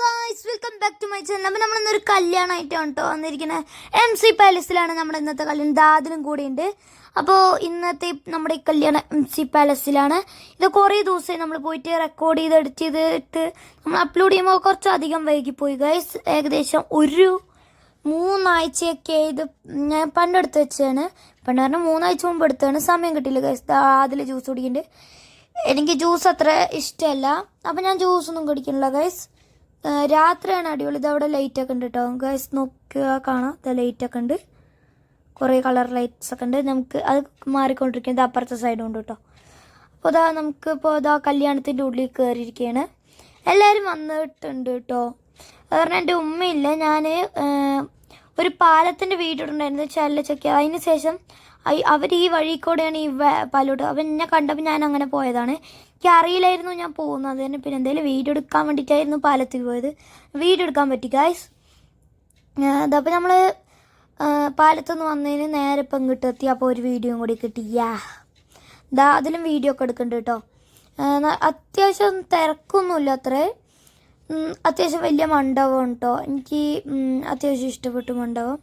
Guys welcome back to my channel അപ്പോൾ നമ്മളിന്നൊരു കല്യാണമായിട്ടാണ് കേട്ടോ വന്നിരിക്കുന്നത് എം സി പാലസിലാണ് നമ്മുടെ ഇന്നത്തെ കല്യാണം. ദാദിലും കൂടിയുണ്ട്. അപ്പോൾ ഇന്നത്തെ നമ്മുടെ ഈ കല്യാണം എം സി പാലസിലാണ് ഇത് കുറേ ദിവസമായി നമ്മൾ പോയിട്ട് റെക്കോർഡ് ചെയ്ത് എഡിറ്റ് ചെയ്തിട്ട് നമ്മൾ അപ്ലോഡ് ചെയ്യുമ്പോൾ കുറച്ചധികം വൈകിപ്പോയി. ഗൈസ് ഏകദേശം ഒരു മൂന്നാഴ്ചയൊക്കെ ഇത് ഞാൻ പണ്ടെടുത്ത് വെച്ചാണ് പണ്ട് പറഞ്ഞാൽ മൂന്നാഴ്ച മുമ്പ് എടുത്താണ് സമയം കിട്ടിയില്ല ഗൈസ് അതിൽ ജ്യൂസ് കുടിക്കുന്നുണ്ട്. എനിക്ക് ജ്യൂസ് അത്ര ഇഷ്ടമല്ല. അപ്പം ഞാൻ ജ്യൂസ് ഒന്നും കുടിക്കണില്ല ഗൈസ് രാത്രിയാണ് അടിപൊളി. ഇത് അവിടെ ലൈറ്റ് ഒക്കെ ഉണ്ട് കേട്ടോ ഗൈസ് നോക്കുക കാണാം. ഇത് ലൈറ്റ് ഒക്കെ ഉണ്ട്. കുറേ കളർ ലൈറ്റ്സ് ഒക്കെ ഉണ്ട്. നമുക്ക് അത് മാറിക്കൊണ്ടിരിക്കുന്നത് അപ്പുറത്തെ സൈഡ് ഉണ്ട് കേട്ടോ അപ്പോൾ ഇതാ നമുക്ക് ഇപ്പോൾ ഇതാ കല്യാണത്തിന്റെ ഉള്ളിൽ കയറിയിരിക്കുകയാണ് എല്ലാവരും വന്നിട്ടുണ്ട് കേട്ടോ അത് കാരണം എന്റെ ഉമ്മയില്ല. ഞാൻ ഒരു പാലത്തിന്റെ വീടുണ്ടായിരുന്നു ചല്ലച്ചൊക്കെ. അതിന് ശേഷം അവർ ഈ വഴി കൂടെയാണ് ഈ പാലോട്ട്. അപ്പം എന്നെ കണ്ടപ്പോൾ ഞാൻ അങ്ങനെ പോയതാണ്. എനിക്ക് അറിയില്ലായിരുന്നു ഞാൻ പോകുന്നത്. തന്നെ പിന്നെ എന്തെങ്കിലും വീഡിയോ എടുക്കാൻ വേണ്ടിയിട്ടായിരുന്നു പാലത്തിൽ പോയത്. വീഡിയോ എടുക്കാൻ പറ്റി ഗായ്സ് അതപ്പോൾ നമ്മൾ പാലത്തുനിന്ന് വന്നതിന് നേരെ ഇപ്പം ഇങ്ങോട്ട് എത്തി. അപ്പോൾ ഒരു വീഡിയോയും കൂടി കിട്ടി. യാ. ദാ അതിലും വീഡിയോ ഒക്കെ എടുക്കുന്നുണ്ട് കേട്ടോ. അത്യാവശ്യം തിരക്കൊന്നുമില്ല അത്രേ. അത്യാവശ്യം വലിയ മണ്ഡപം കേട്ടോ എനിക്ക് അത്യാവശ്യം ഇഷ്ടപ്പെട്ടു മണ്ഡപം.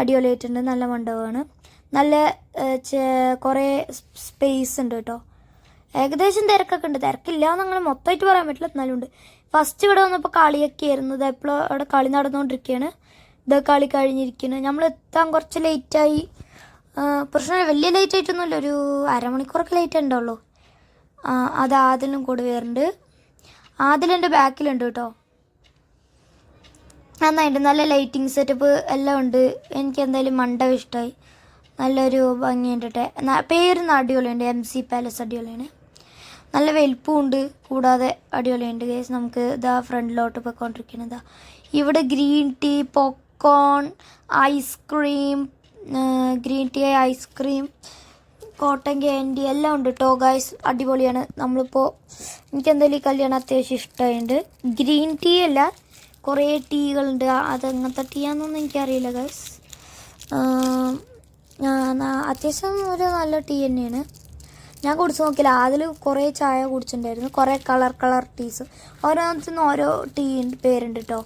അടിപൊളിയായിട്ടുണ്ട്. നല്ല മണ്ഡപമാണ്. നല്ല കുറേ സ്പേസ് ഉണ്ട് കേട്ടോ. ഏകദേശം തിരക്കൊക്കെ ഉണ്ട്. തിരക്കില്ല എന്നങ്ങനെ മൊത്തമായിട്ട് പറയാൻ പറ്റില്ല. എന്നാലും ഉണ്ട്. ഫസ്റ്റ് ഇവിടെ വന്നപ്പോൾ കളിയൊക്കെ ആയിരുന്നു. ഇത് എപ്പോഴും അവിടെ കളി നടന്നുകൊണ്ടിരിക്കുകയാണ് ഇത് കളി കഴിഞ്ഞിരിക്കുന്നു. നമ്മൾ എത്താൻ കുറച്ച് ലേറ്റായി പ്രശ്നം വലിയ ലേറ്റ് ആയിട്ടൊന്നുമില്ല. ഒരു അരമണിക്കൂറൊക്കെ ലേറ്റ് ഉണ്ടാവുള്ളൂ അത് ആദിലും കൂടെ വരുന്നുണ്ട്. ആദിലെന്റെ ബാക്കിലുണ്ട് കേട്ടോ. നന്നായിട്ട് നല്ല ലൈറ്റിംഗ് സെറ്റപ്പ് എല്ലാം ഉണ്ട്. എനിക്ക് എന്തായാലും മണ്ടവിഷ്ടമായി നല്ലൊരു ഭംഗിയുണ്ട് ടെ. ന- പേര് അടിപൊളിയുണ്ട്. എം സി പാലസ് അടിപൊളിയാണ്. നല്ല വലിപ്പവും ഉണ്ട് കൂടാതെ അടിപൊളിയുണ്ട് ഗേസ് നമുക്ക് ഇതാ ഫ്രണ്ടിലോട്ട് പോയിക്കൊണ്ടിരിക്കുന്നത്. ഇവിടെ green tea popcorn ice cream green tea ice cream cotton candy എല്ലാം ഉണ്ട് കേട്ടോ ഗൈസ് അടിപൊളിയാണ്. നമ്മളിപ്പോൾ എനിക്ക് എന്തായാലും ഈ കല്യാണം അത്യാവശ്യം ഇഷ്ടമായിട്ടുണ്ട്. ഗ്രീൻ ടീ അല്ല കുറേ ടീകളുണ്ട്. അത് ടീ ആണെന്നൊന്നും എനിക്കറിയില്ല ഗായ്സ് അത്യാവശ്യം ഒരു നല്ല ടീ തന്നെയാണ്. ഞാൻ കുടിച്ച് നോക്കിയില്ല. അതിൽ കുറേ ചായ കുടിച്ചിട്ടുണ്ടായിരുന്നു. കുറേ കളർ കളർ ടീസ്. ഓരോന്നിനും ഓരോ ടീ പേരുണ്ട് കേട്ടോ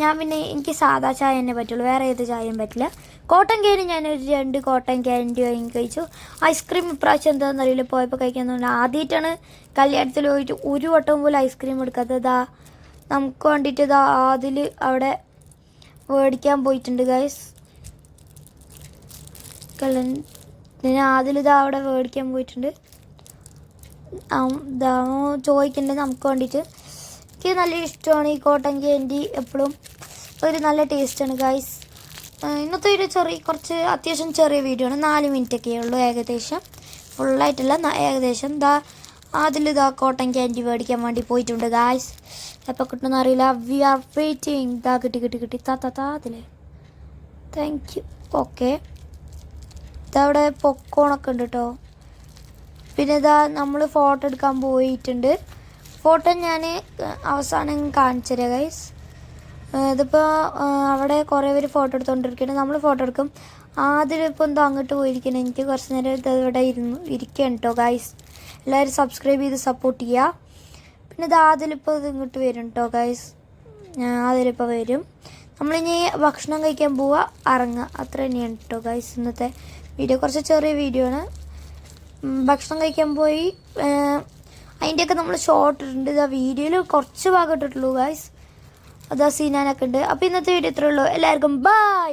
ഞാൻ പിന്നെ എനിക്ക് സാധാ ചായ തന്നെ പറ്റുള്ളൂ. വേറെ ഏത് ചായയും പറ്റില്ല. കോട്ടൺ ക്യാൻഡി ഞാനൊരു രണ്ട് കോട്ടൺ ക്യാൻഡി വാങ്ങി കഴിച്ചു. ഐസ്ക്രീം ഇപ്രാവശ്യം എന്താണെന്ന് അറിയില്ല. പോയപ്പോൾ കഴിക്കാൻ ആദ്യമായിട്ടാണ് കല്യാണത്തിൽ പോയിട്ട് ഒരു വട്ടം പോലും ഐസ്ക്രീം എടുക്കാത്തത്. ഇതാ നമുക്ക് വേണ്ടിയിട്ട് ഇതാ അതിൽ അവിടെ മേടിക്കാൻ പോയിട്ടുണ്ട് ഗൈസ് കല്യാണം ഇത് അവിടെ മേടിക്കാൻ പോയിട്ടുണ്ട്. ഇതാ ചോദിക്കുന്നുണ്ട് നമുക്ക് വേണ്ടിയിട്ട്. എനിക്ക് നല്ല ഇഷ്ടമാണ് ഈ കോട്ടൻ ക്യാൻഡി എപ്പോഴും ഒരു നല്ല ടേസ്റ്റാണ് ഗൈസ് ഇന്നത്തെ ഒരു ചെറിയ കുറച്ച് അത്യാവശ്യം ചെറിയ വീഡിയോ ആണ്. നാല് മിനിറ്റ് ഒക്കെ ഉള്ളൂ ഏകദേശം. ഫുള്ളായിട്ടല്ല ഏകദേശം. ദാ ഇതാ കോട്ടൺ ക്യാൻഡി മേടിക്കാൻ വേണ്ടി പോയിട്ടുണ്ട് ഗായ്സ് എപ്പോൾ കിട്ടുമെന്ന് അറിയില്ല. വി ആർ വെയിറ്റിംഗ് ദാ കിട്ടി കിട്ടി കിട്ടി. താ താ താ അതിലേ. താങ്ക് യു ഓക്കെ ഇതവിടെ പൊക്കോണൊക്കെ ഉണ്ട് കേട്ടോ പിന്നെ ഇതാ നമ്മൾ ഫോട്ടോ എടുക്കാൻ പോയിട്ടുണ്ട്. ഫോട്ടോ ഞാൻ അവസാനം കാണിച്ചു തരാം ഗൈസ് ഇതിപ്പോൾ അവിടെ കുറേ പേര് ഫോട്ടോ എടുത്തുകൊണ്ടിരിക്കുന്നുണ്ട് നമ്മൾ ഫോട്ടോ എടുക്കും. ആദ്യം ഇപ്പോൾ എന്തോ അങ്ങോട്ട് പോയിരിക്കണം എനിക്ക് കുറച്ച് നേരം ഇവിടെ ഇരുന്ന് ഇരിക്കുകയാണ് കേട്ടോ ഗൈസ് എല്ലാവരും സബ്സ്ക്രൈബ് ചെയ്ത് സപ്പോർട്ട് ചെയ്യുക പിന്നെ ഇത് ആദ്യം ഇപ്പോൾ ഇത് ഇങ്ങോട്ട് വരും കേട്ടോ ഗൈസ് ആദ്യം ഇപ്പോൾ വരും. നമ്മളിനി ഭക്ഷണം കഴിക്കാൻ പോവുക ഇറങ്ങുക അത്ര തന്നെയാണ് കേട്ടോ ഗൈസ് ഇന്നത്തെ വീഡിയോ കുറച്ച് ചെറിയ വീഡിയോ ആണ്. ഭക്ഷണം കഴിക്കാൻ പോയി. അതിന്റെയൊക്കെ നമ്മൾ ഷോർട്ട് ഇട്ടിട്ടുണ്ട്. ഇതാ വീഡിയോയിൽ കുറച്ച് ഭാഗം ഇട്ടിട്ടുള്ളൂ ഗൈസ് അതാ സീനാനൊക്കെ ഉണ്ട്. അപ്പോൾ ഇന്നത്തെ വീഡിയോ ഇത്രേ ഉള്ളൂ. എല്ലാവർക്കും ബൈ